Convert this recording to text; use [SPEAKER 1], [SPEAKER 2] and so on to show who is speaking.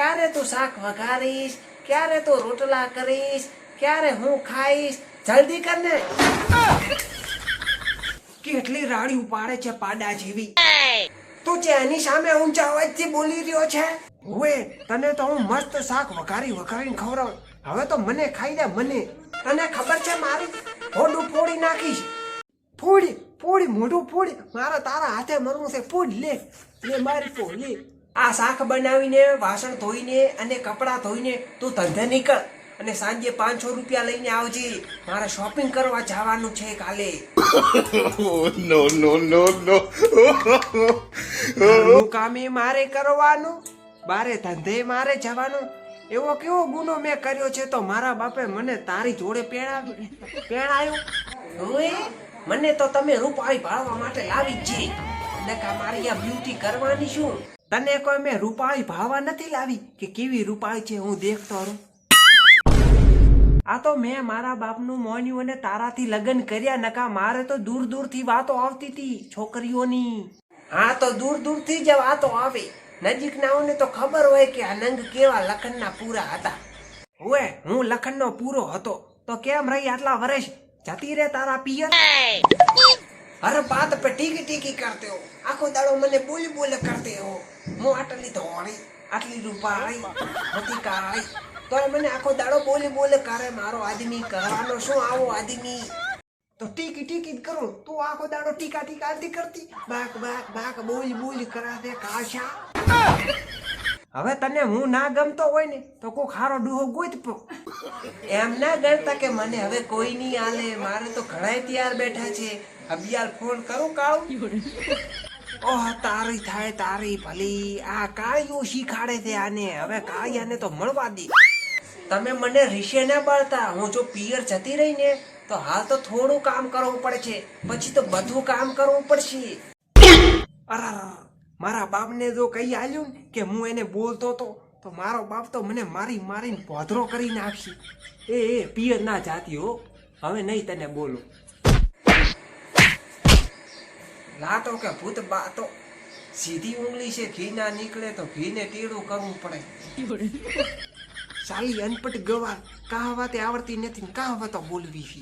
[SPEAKER 1] ક્યારે તું શાક વઘારીશ? ક્યારે તું રોટલા કરીશ? ક્યારે હું ખાઈશ? જલ્દી કર કેટલી રાડી પાડે છે પાડા જેવી. તું છે સામે ઊંચા અવાજથી બોલી રહ્યો છે? હવે તને તો હું મસ્ત શાક વઘારી વઘારીને ખવડાવ. હવે તો મને ખાઈ દે મને. તને ખબર છે મારી? હોડું ફોડી નાખીશ. ફોડી ફોડી, મોઢું ફોડી. મારા તારા હાથે મરવું છે. ફોડ, લે. લે મારી ફોડ, લે. આ શાક બનાવીને વાસણ ધોઈને અને કપડાં ધોઈને તું ધંધે નીકળ અને સાંજે પાંચસો રૂપિયા લઈને આવજે. મારે શોપિંગ કરવા જવાનું છે કાલે.
[SPEAKER 2] નો નો નો no.
[SPEAKER 1] કામે મારે કરવાનું બારે ધંધે મારે જવાનું. એવો કેવો ગુનો મેં કર્યો છે તો મારા બાપે મને તારી જોડે પેણાવી પેણાયું? મને તો તમે રૂપાળી ભાળવા માટે લાવી જ છે. નકા મારી આ બ્યુટી કરવાની શું? તને કોઈ મેં રૂપાળી ભાવા નથી લાવી કે કેવી રૂપાળી છે હું દેખતો રહું? આ તો મેં મારા બાપનું મોન્યું અને તારાથી લગ્ન કર્યા નકા મારે તો દૂર દૂરથી વાતો આવતી હતી છોકરીઓની. હા તો દૂર દૂરથી જ વાતો આવે. નજીકનાઓને તો ખબર હોય કે આ નંગ કેવા લખનના પૂરા હતા. ઓએ હું લખનનો પૂરો હતો. તો કેમ રહી આટલા વર્ષ જતી રે તારા પિયર? હર બાત ટીકી ટીકી કરતે હો. આખો દાડો મને બોલી બોલે કરતે હો. હું આટલી ધોળી, આટલી રૂપાળી હતી કાળી તો મને આખો દાડો બોલી બોલે કરે, મારો આદમી કરવાનો શું આવો આદમી? તો ટીકી ટીકી કરો કરું. તું આખો દાડો ટીકા ટીકા નથી કરતી? બાક બાક બાક, બોલી બોલી કરાતે કાશા. હવે તને હું ના ગમતો હોય ને, તો કોઈ ખારો ડૂહો ગોત પો. એમ ના ગણતા કે મને હવે કોઈ નહીં આલે. મારે તો ઘણા તૈયાર બેઠા છે. અબિયાલ ફોન કરું, કાળું. ઓહ, તારી થાય, તારી ભલી. આ કાળીઓ શીખાડે છે આને. હવે કાળિયાને તો મળવા દે. તમે મને રીશે ના બળતા હું જો પિયર જતી રહી ને, તો હાલ તો થોડું કામ કરવું પડે છે. પછી તો બધું કામ કરવું પડશે. અરે મારા બાપને જો કહી આલ્યું કે હું એને બોલતો તો તો મારો બાપ તો મને મારી મારીને ભોધરો કરી નાખશે. એ એ પિયર ના જાતી હો હવે નહીં તને બોલો. લાતો કે ભૂત બાતો સીધી ઉંગલી છે, ઘી ના નીકળે તો ઘીને ટેડું કરવું પડે. સાલી અનપટ ગવા કહાવતે આવડતી નથી ને કહાવતો બોલવી છે.